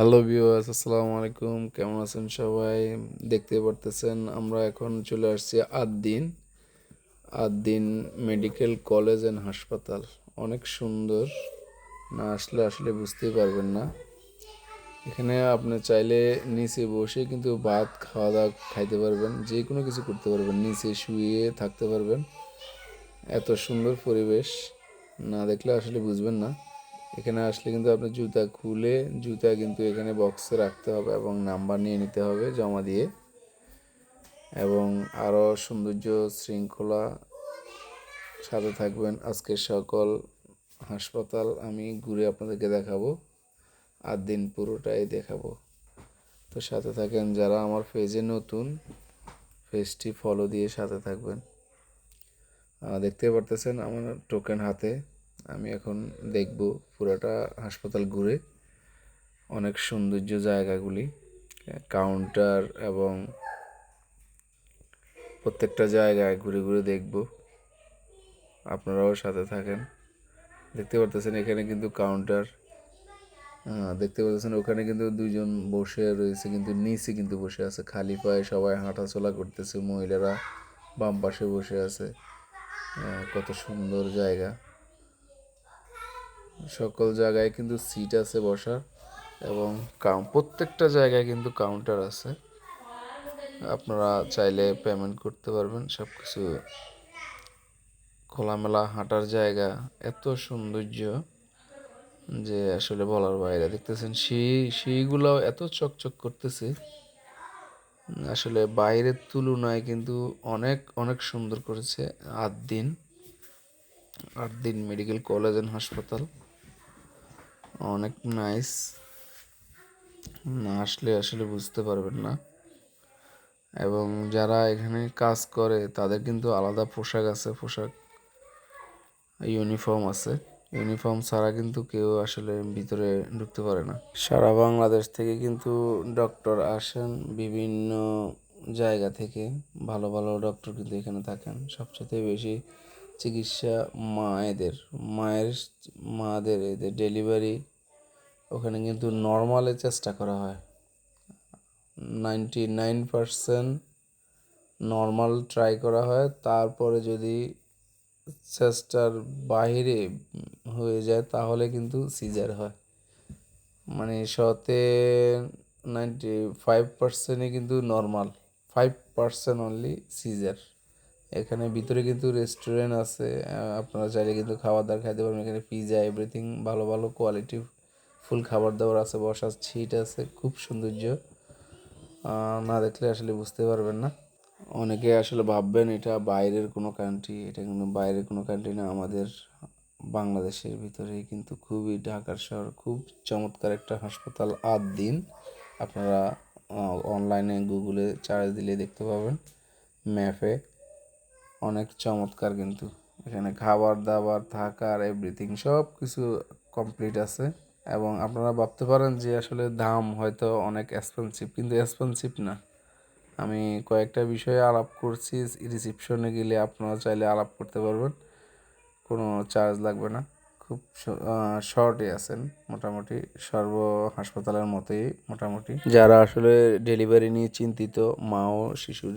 Hello viewers আসসালামু আলাইকুম। কেমন আছেন সবাই? দেখতে পারতেছেন, আমরা এখন চলে আসছি আট দিন আট দিন মেডিকেল কলেজ অ্যান্ড হাসপাতাল। অনেক সুন্দর। না আসলে আসলে বুঝতেই পারবেন না। এখানে আপনি চাইলে নিচে বসে কিন্তু ভাত খাওয়া দাওয়া খাইতে পারবেন। যে কোনো কিছু করতে পারবেন। নিচে শুয়ে থাকতে পারবেন। এত সুন্দর পরিবেশ। না দেখলে আসলে বুঝবেন না। এখানে আসলে কিন্তু আপনি জুতা খুলে, জুতা কিন্তু এখানে বক্সে রাখতে হবে এবং নাম্বার নিয়ে নিতে হবে জমা দিয়ে। এবং আরও সৌন্দর্য শৃঙ্খলা সাথে থাকবেন আজকের সকল হাসপাতাল। আমি ঘুরে আপনাদেরকে দেখাবো আর দিন পুরোটাই দেখাবো। তো সাথে থাকেন যারা আমার পেজে নতুন পেজটি ফলো দিয়ে সাথে থাকবেন। দেখতে পারতেছেন আমার টোকেন হাতে। আমি এখন দেখব পুরাটা হাসপাতাল ঘুরে অনেক সৌন্দর্য জায়গাগুলি কাউন্টার এবং প্রত্যেকটা জায়গায় ঘুরে ঘুরে দেখব। আপনারাও সাথে থাকেন। দেখতে পারতেছেন এখানে কিন্তু কাউন্টার দেখতে পাচ্ছেন ওখানে কিন্তু দুইজন বসে রয়েছে, কিন্তু নিচে কিন্তু বসে আছে। খালি পায়ে সবাই হাঁটাচলা করতেছে, মহিলারা বাম পাশে বসে আছে। কত সুন্দর জায়গা। সকল জায়গায় কিন্তু সিট আছে বসার এবং প্রত্যেকটা জায়গায় কিন্তু কাউন্টার আছে। আপনারা চাইলে পেমেন্ট করতে পারবেন সব কিছু খোলামেলা হাঁটার জায়গা, এত সৌন্দর্য যে আসলে বলার বাইরে। দেখতেছেন, সেই সেইগুলো এত চকচক করতেছে। আসলে বাইরের তুলনায় কিন্তু অনেক অনেক সুন্দর করেছে। আট দিন আট দিন মেডিকেল কলেজ অ্যান্ড হাসপাতাল অনেক নাইস না আসলে আসলে বুঝতে পারবেন না। এবং যারা এখানে কাজ করে, তাদের কিন্তু আলাদা পোশাক আছে, পোশাক ইউনিফর্ম আছে। ইউনিফর্ম ছাড়া কিন্তু কেউ আসলে ভিতরে ঢুকতে পারে না। সারা বাংলাদেশ থেকে কিন্তু ডক্টর আসেন বিভিন্ন জায়গা থেকে। ভালো ভালো ডক্টর কিন্তু এখানে থাকেন। সবচেয়ে বেশি চিকিৎসা মায়েদের, মায়ের মাদের এদের ডেলিভারি ওখানে কিন্তু নর্মালে চেষ্টা করা হয়। Ninety nine percent normal try করা হয়। তারপরে যদি চেষ্টার বাইরে হয়ে যায়, তাহলে কিন্তু সিজার হয়। মানে শতে নাইনটি ফাইভ পার্সেন্টই কিন্তু normal five percent only caesar এখানে ভিতরে কিন্তু রেস্টুরেন্ট আছে আপনারা চাইলে কিন্তু খাবার দাবার খাইতে পারবেন। এখানে পিজা এভরিথিং ভালো ভালো কোয়ালিটি ফুল খাবার দাবার আছে, বসার সিট আছে, খুব সৌন্দর্য। না দেখলে আসলে বুঝতে পারবেন না। অনেকে আসলে ভাববেন এটা বাইরের কোনো কান্ট্রি এটা কিন্তু বাইরের কোনো কান্ট্রি না, আমাদের বাংলাদেশের ভিতরেই কিন্তু খুবই ঢাকার শহর, খুব চমৎকার একটা হাসপাতাল আট দিন আপনারা অনলাইনে গুগলে চার্জ দিলে দেখতে পাবেন ম্যাপে অনেক চমৎকার কিন্তু। এখানে খাবার দাবার, থাকার এভরিথিং সব কিছু কমপ্লিট আছে। এবং আপনারা ভাবতে পারেন যে আসলে দাম হয়তো অনেক এক্সপেন্সিভ কিন্তু এক্সপেন্সিভ না। আমি কয়েকটা বিষয়ে আলাপ করছি রিসিপশনে গেলে আপনারা চাইলে আলাপ করতে পারবেন। কোনো চার্জ লাগবে না। খুব শর্টে আছেন, মোটামুটি সর্ব হাসপাতালের মতোই মোটামুটি। যারা আসলে ডেলিভারি নিয়ে চিন্তিত, মা ও শিশুর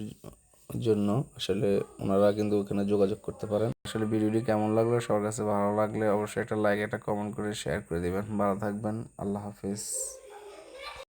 জন্য আসলে ওনারা কিন্তু ওখানে যোগাযোগ করতে পারেন। আসলে ভিডিওটি কেমন লাগল, সবার কাছে ভালো লাগলে অবশ্যই একটা লাইক একটা কমেন্ট করে শেয়ার করে দেবেন। ভালো থাকবেন, আল্লাহ হাফিজ।